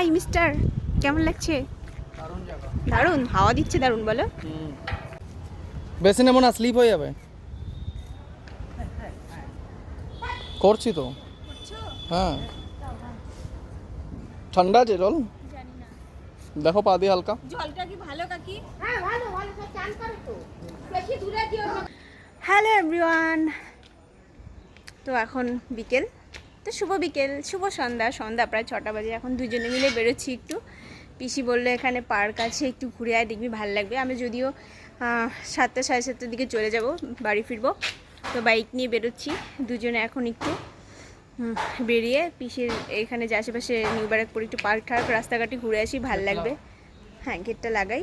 High mister. কেমন লাগছে? দারুণ জায়গা। দারুণ হাওয়া দিচ্ছে দারুণ বলো। বেশি নেব না স্লিপ হয়ে যাবে। করছি তো। হ্যাঁ। ঠান্ডা আছে জল? দেখো পা দিয়ে হালকা। জলটা কি ভালো কাকি? হ্যাঁ ভালো ভালো চান করো তো। বেশি দূরে দিও হ্যালো এভরিওয়ান তো এখন বিকেল। তো শুভ বিকেল শুভ সন্ধ্যা। সন্ধ্যা প্রায় ছটা বাজে এখন দুজনে মিলে বেরোচ্ছি একটু। পিসি বলল এখানে পার্ক আছে একটু ঘুরে আয় দেখবি ভালো লাগবে। আমি যদিও সাতটা সাড়ে সাতটার দিকে চলে যাব বাড়ি ফিরবো। তো বাইক নিয়ে বেরোচ্ছি দুজনে এখন একটু বেরিয়ে পিসির এখানে যে আশেপাশে নিউ ব্যারাকপুর একটু পার্ক ঠার্ক রাস্তাঘাটে ঘুরে আসি ভালো লাগবে। হ্যাঁ গেটটা লাগাই।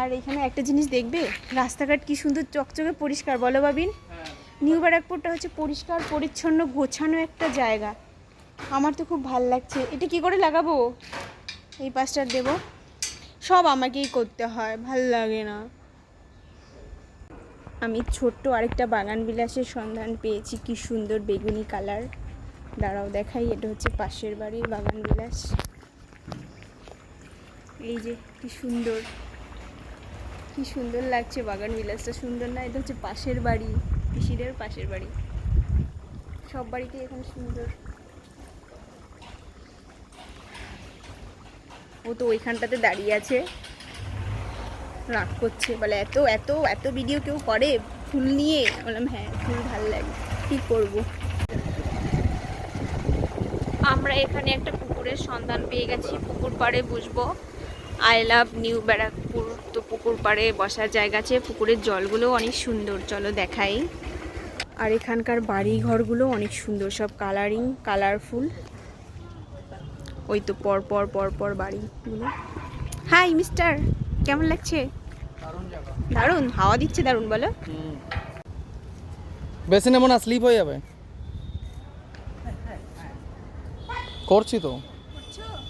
আর এখানে একটা জিনিস দেখবে রাস্তাঘাট কি সুন্দর চকচকে পরিষ্কার। বলো বাবিন। নিউ ব্যারাকপুরটা হচ্ছে পরিষ্কার, পরিচ্ছন্ন, গোছানো একটা জায়গা। আমার তো খুব ভালো লাগছে। এটা কি করে লাগাবো? এই পাশটা দেবো। সব আমাকেই করতে হয়, ভালো লাগে না। আমি ছোট্ট আরেকটা বাগান বিলাসের সন্ধান পেয়েছি। কি সুন্দর বেগুনি কালার। দাঁড়াও দেখাই, এটা হচ্ছে পাশের বাড়ির বাগান বিলাস। এই যে, কি সুন্দর। কি সুন্দর লাগছে বাগান বিলাসটা। সুন্দর না, এটা হচ্ছে পাশের বাড়ি। পিসিদের পাশের বাড়ি। সব বাড়িতেই এখন সুন্দর। ও তো ওইখানটাতে দাঁড়িয়ে আছে। রাগ করছে, বলে এত এত এত ভিডিও কেউ করে? ফুল নিয়ে? বললাম হ্যাঁ ফুল ভালো লাগে। কী করব? আমরা এখানে একটা পুকুরের সন্ধান পেয়ে গেছি। পুকুর পাড়ে বসবো আই লাভ নিউ ব্যারাকপুর। পুকুর পাড়ে বসার জায়গা আছে পুকুরের জলগুলো অনেক সুন্দর। চলো দেখাই। আর এখানকার বাড়ি ঘরগুলো অনেক সুন্দর সব কালারিং কালারফুল ওই তো পর পর পর পর বাড়িগুলো হাই মিস্টার কেমন লাগছে? দারুণ দারুণ হাওয়া দিচ্ছে দারুণ বলো। বেশি নেব না স্লিপ হয়ে যাবে। করছি তো।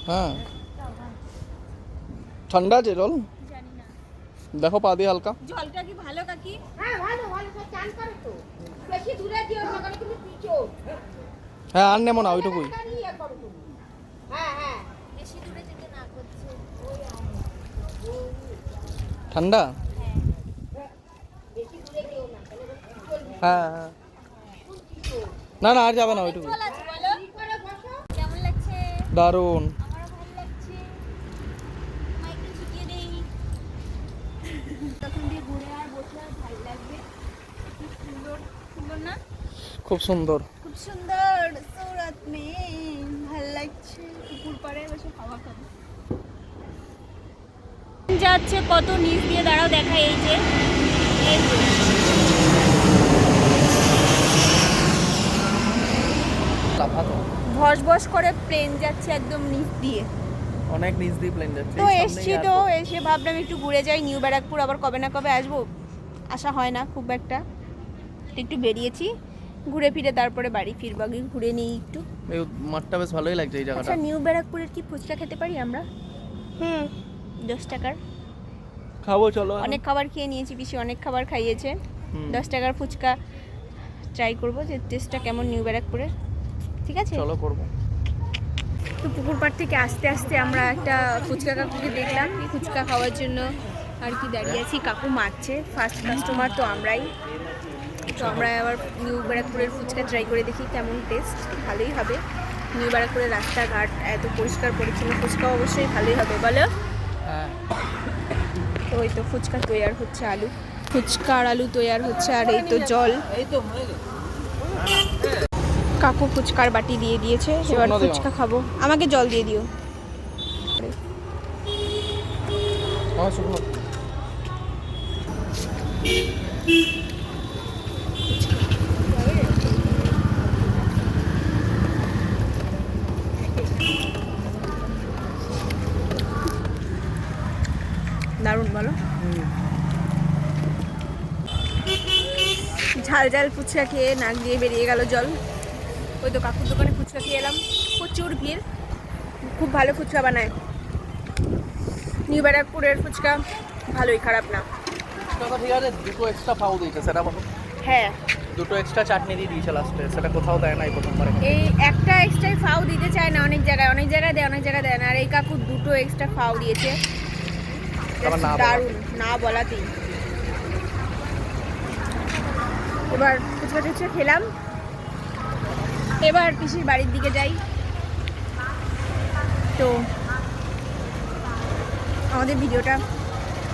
হ্যাঁ। ঠান্ডা আছে জল দেখো পা দিয়ে হালকা। জলটা কি ভালো কাকি? হ্যাঁ ভালো ভালো সব চান করো তো। বেশি দূরে দিও না কারণ তুমি পিছো। হ্যাঁ আর নেমো না ওইটুকুই। ঠান্ডা? হ্যাঁ হ্যাঁ। না না আর যাবে না ওইটুকু দারুণ আমারও ভালো লাগছে মাইকেল শিখিয়ে দেই তখন দিয়ে ঘুরে আর বসে আর ভালো লাগবে খুব সুন্দর সুন্দর না খুব সুন্দর। খুব সুন্দর। সৌরাত মে ভালো লাগছে। পুকুর পাড়ে বসে হাওয়া খাব। যাচ্ছে কত নিচ দিয়ে দাঁড়াও দেখা এই যে। ভস ভস করে প্লেন যাচ্ছে একদম নিচ দিয়ে। অনেক নিচ দিয়ে প্লেন যাচ্ছে। তো এসছি তো এসে ভাবলাম একটু ঘুরে যাই নিউ ব্যারাকপুর আবার কবে না কবে আসব? আসা হয় না খুব একটা। একটু বেরিয়েছি ঘুরে ফিরে তারপরে বাড়ি ফিরবো আগে ঘুরে নিই একটু। এই মাঠটা বেশ ভালোই লাগছে এই জায়গাটা। আচ্ছা নিউ ব্যারাকপুরের কি ফুচকা খেতে পারি আমরা? হুম। দশ টাকার। খাব চলো। অনেক খাবার খেয়ে নিয়েছি পিসি অনেক খাবার খাইয়েছে। হুম। দশ টাকার ফুচকা ট্রাই করব যে টেস্টটা কেমন নিউ ব্যারাকপুরের। ঠিক আছে? চলো করব। তো পুকুর পাড় থেকে আস্তে আস্তে আমরা একটা ফুচকা কাকুকে দেখলাম। ফুচকা খাওয়ার জন্য আর কি দাঁড়িয়ে আছি কাকু মারছে। ফার্স্ট কাস্টমার তো আমরাই। তো আমরা আবার নিউ ব্যারাকপুরের ফুচকা ট্রাই করে দেখি কেমন টেস্ট ভালোই হবে। নিউ ব্যারাকপুরের রাস্তাঘাট এত পরিষ্কার পরিচ্ছন্ন ফুচকা অবশ্যই ভালোই হবে বলো? হ্যাঁ। তো ওই তো ফুচকা তৈয়ার হচ্ছে আলু। ফুচকা আর আলু তৈয়ার হচ্ছে আর এই তো জল। এই তো কাকু ফুচকার বাটি দিয়ে দিয়েছে এবার ফুচকা খাব। আমাকে জল দিয়ে দিও। আমার শুকনো। ঝাল ঝাল ফুচকা খেয়ে নাক দিয়ে বেরিয়ে গেল জল। ওই তো কাকুর দোকানে ফুচকা খেয়ে এলাম। প্রচুর ভিড়। খুব ভালো ফুচকা বানায়। নিউ ব্যারাকপুরের ফুচকা ভালোই খারাপ না। ঠিক দুটো এক্সট্রা দিয়েছে সেটা হ্যাঁ। দুটো এক্সট্রা চাটনি দিয়ে সেটা কোথাও দেয় না এই একটা এক্সট্রা দিতে চায় না অনেক জায়গায় অনেক জায়গায় দেয় অনেক জায়গায় দেয় না। আর এই কাকু দুটো এক্সট্রা ফাও দিয়েছে। দারুণ না বলাতেই। এবার ফুচকা টুচকা খেলাম। এবার পিসির বাড়ির দিকে যাই। তো আমাদের ভিডিওটা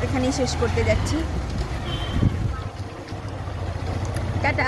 এখানেই শেষ করতে যাচ্ছি। টাটা।